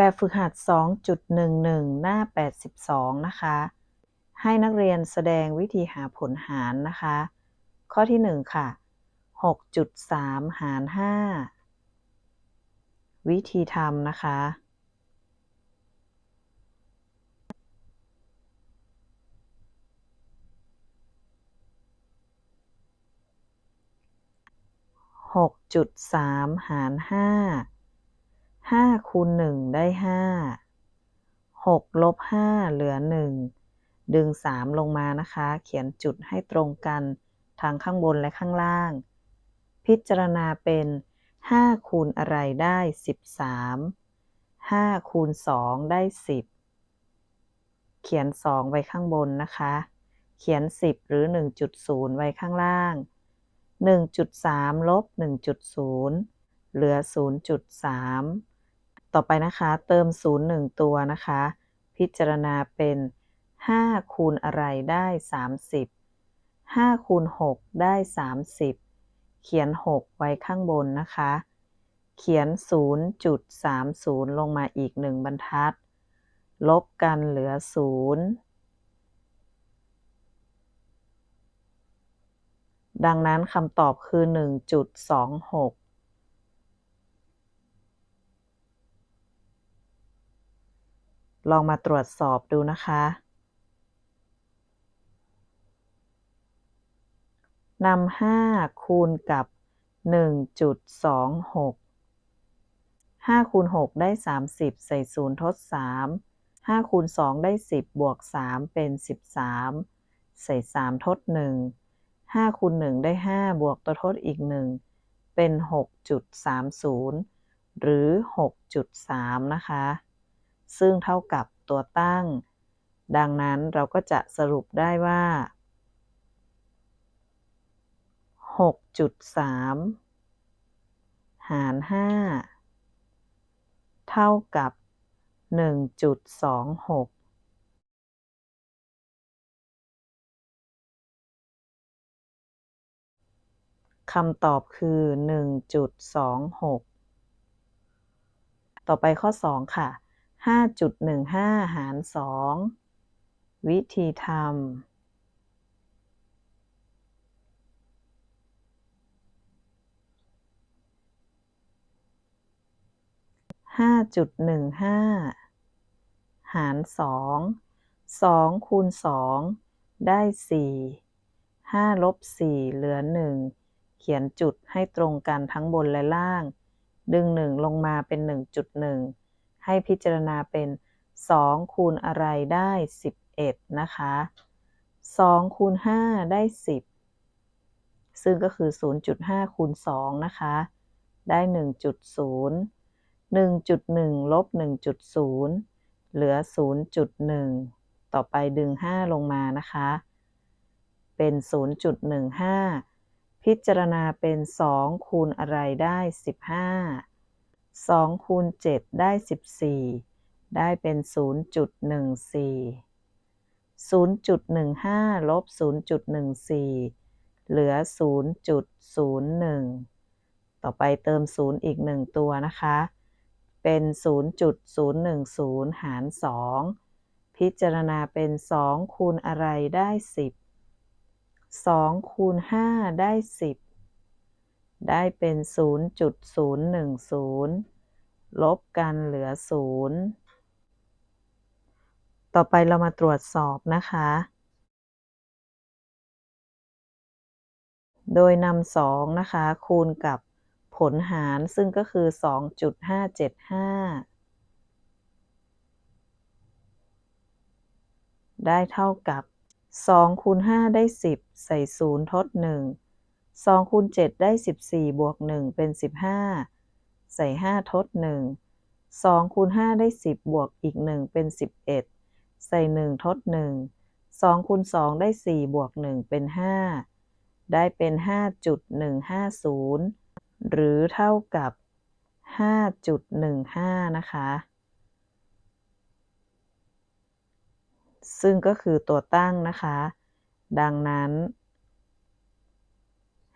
แบบฝึกหัด 2.11 หน้า 82 นะคะ ให้นักเรียนแสดงวิธีหาผลหารนะคะ ข้อที่ 1 ค่ะ 6.3 หาร 5 วิธีทำนะคะ 6.3 หาร 5 5คูณ1ได้5 6ลบ5เหลือ1ดึง3ลงมานะคะ เขียนจุดให้ตรงกันทางข้างบนและข้างล่าง พิจารณาเป็น5คูณอะไรได้13 5คูณ2ได้10เขียน2ไว้ข้างบนนะคะ เขียน10หรือ1.0ไว้ข้างล่าง1.3ลบ1.0เหลือ0.3 ต่อไปนะคะ เติม 0 1 ตัวนะคะ พิจารณาเป็น 5 คูณอะไรได้ 30 5 คูณ 6 ได้ 30 เขียน 6 ไว้ข้างบนนะคะ เขียน 0.30 ลงมาอีก 1 บรรทัด ลบกันเหลือ 0ดังนั้นคำตอบคือ 1.26 ลองมาตรวจสอบดูนะคะนำ5คูณกับ 1.26 5คูณ6ได้ 30 ใส่0ทด 3 5คูณ2ได้ 10 บวก 3 เป็น 13 ใส่ 3 ทด 1 5คูณ1ได้ 5 บวกตัวทดอีก 1 เป็น 6.30 หรือ 6.3 นะคะ ซึ่งเท่ากับตัวตั้ง ดังนั้นเราก็จะสรุปได้ว่า 6.3 หาร 5 เท่ากับ 1.26คำตอบคือ 1.26 ต่อไปข้อ 2 ค่ะ 5.15 หาร 2 วิธีทำห้าจุดหนึ่งห้าหารสองสองคูณสองได้สี่ห้าลบสี่เหลือหนึ่งเขียนจุดให้ตรงกันทั้งบนและล่าง ดึงหนึ่งลงมาเป็นหนึ่งจุดหนึ่ง ให้พิจารณาเป็น 2 คูณอะไรได้ 11 นะคะ 2 คูณ 5 ได้ 10 ซึ่งก็คือ 0.5 คูณ 2 นะคะ ได้ 1.0 1.1 ลบ 1.0 เหลือ 0.1 ต่อไปดึง 5 ลงมานะคะ เป็น 0.15 พิจารณาเป็น 2 คูณอะไรได้ 15 2คูณ7ได้ 14 ได้เป็น 0.14 0.15 ลบ 0.14 เหลือ 0.01 ต่อไปเติม 0 อีก 1 ตัวนะคะ เป็น 0.010 หาร 2 พิจารณาเป็น 2 คูณอะไรได้ 10 2คูณ5ได้ 10 ได้เป็น 0.010 ลบกันเหลือ 0 ต่อไปเรามาตรวจสอบนะคะ โดยนำ2นะคะ คูณกับผลหารซึ่งก็คือ 2.575ได้เท่ากับ 2คูณ5ได้ 10 ใส่ 0 ทด 1 2คูณ7ได้ 14 บวก 1 เป็น 15 ใส่ 5 ทด 1 2คูณ5ได้ 10 บวกอีก 1 เป็น 11 ใส่ 1 ทด 1 2คูณ2ได้ 4 บวก 1 เป็น 5 ได้เป็น 5.150 หรือเท่ากับ 5.15 นะคะ ซึ่งก็คือตัวตั้งนะคะ ดังนั้น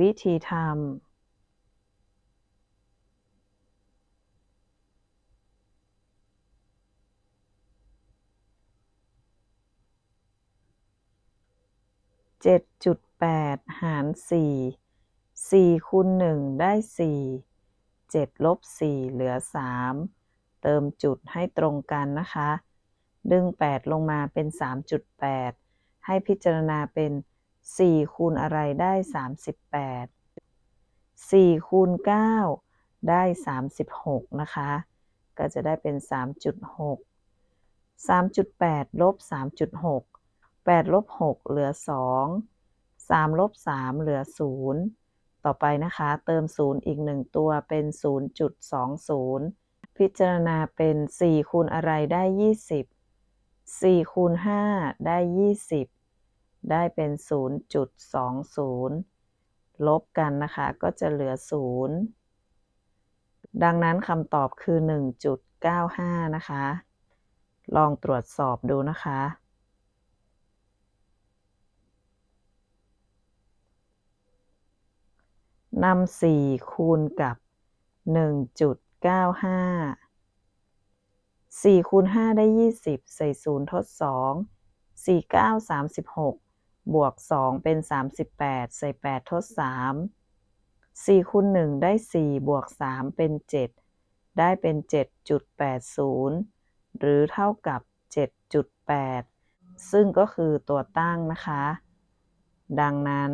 วิธีทำเจ็ดจุดแปดหารสี่สี่คูณหนึ่งได้สี่เจ็ดลบสี่เหลือสามเติมจุดให้ตรงกันนะคะ ดึงแปดลงมาเป็นสามจุดแปดให้พิจารณาเป็น สี่คูณอะไรได้สามสิบแปดสี่คูณเก้าได้สามสิบหกนะคะ ก็จะได้เป็นสามจุดหกสามจุดแปดลบสามจุดหก8ลบ6เหลือ2 3ลบ3เหลือ0ต่อไปนะคะ เติม0อีก1ตัวเป็น0.20พิจารณาเป็น4คูณอะไรได้20 4คูณ5ได้20 ได้เป็น 0.20 ลบกันนะคะ ก็จะเหลือ 0 ดังนั้นคำตอบคือ 1.95 นะคะ ลองตรวจสอบดูนะคะ นำสี่คูณกับหนึ่งจุดเก้าห้าสี่คูณห้าได้ยี่สิบใส่ศูนย์ทดสองสี่เก้าสามสิ บวกสองเป็นสามสิบแปดใส่แปดทดสามสี่คูณหนึ่งได้สี่บวกสามเป็นเจ็ดได้เป็นเจ็ดจุดแปดศูนย์หรือเท่ากับเจ็ดจุดแปดซึ่งก็คือตัวตั้งนะคะ ดังนั้น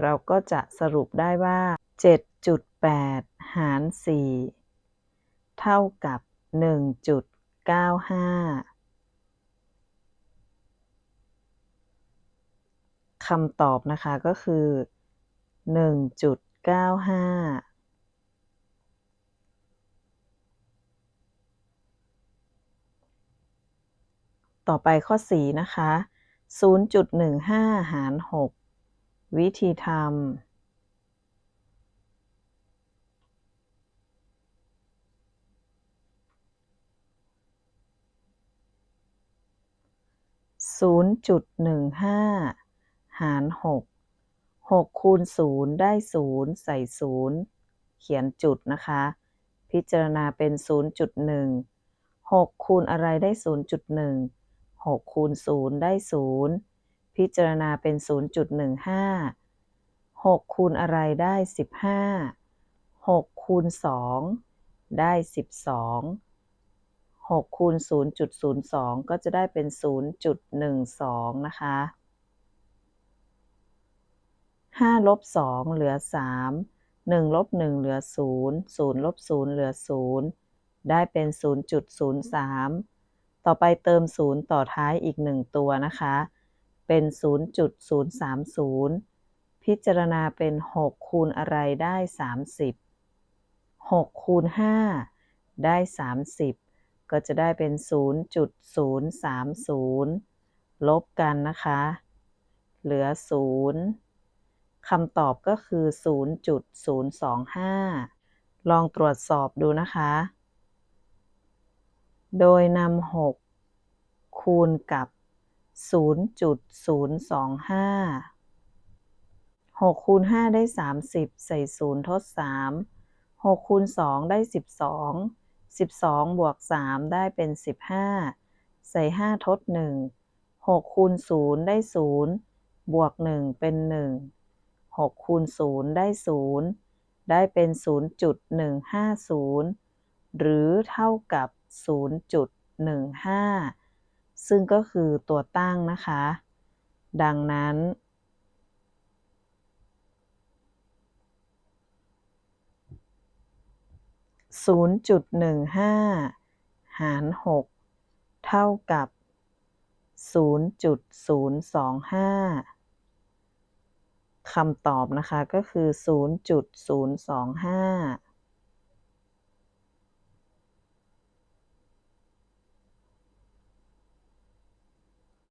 เราก็จะสรุปได้ว่า 7.8 หาร 4 เท่ากับ 1.95 คำตอบนะคะก็คือ 1.95ต่อไปข้อ 4 นะคะ 0.15 หาร 6 วิธีทำศูนย์จุดหนึ่งห้า หารหกหกคูณศูนย์ได้ศูนย์ใส่ศูนย์เขียนจุดนะคะ พิจารณาเป็นศูนย์จุดหนึ่งหกคูณอะไรได้ศูนย์จุดหนึ่งหกคูณศูนย์ได้ศูนย์พิจารณาเป็น0.15 6คูณอะไรได้15 6คูณ2ได้12 6คูณ0.02ก็จะได้เป็น0.12นะคะ 5ลบ2เหลือ3 1ลบ1เหลือ0 0ลบ0เหลือ0ได้เป็น0.03ต่อไปเติม0ต่อท้ายอีก1ตัวนะคะ เป็น0.030พิจารณาเป็น6คูณอะไรได้30 6คูณ5ได้30ก็จะได้เป็น0.030ลบกันนะคะ เหลือ0 คำตอบก็คือ 0.025 ลองตรวจสอบดูนะคะ โดยนำ6 คูณกับ 0.025 6คูณ5ได้ 30 ใส่ 0 ทด 3 6คูณ2ได้ 12 12 บวก 3 ได้เป็น 15 ใส่ 5 ทด 1 6คูณ0ได้ 0 บวก 1 เป็น 1 6คูณ0ได้ 0 ได้เป็น 0.150 หรือเท่ากับ 0.15 ซึ่งก็คือตัวตั้งนะคะ ดังนั้น 0.15 หาร 6 เท่ากับ 0.025 คำตอบนะคะก็คือ 0.025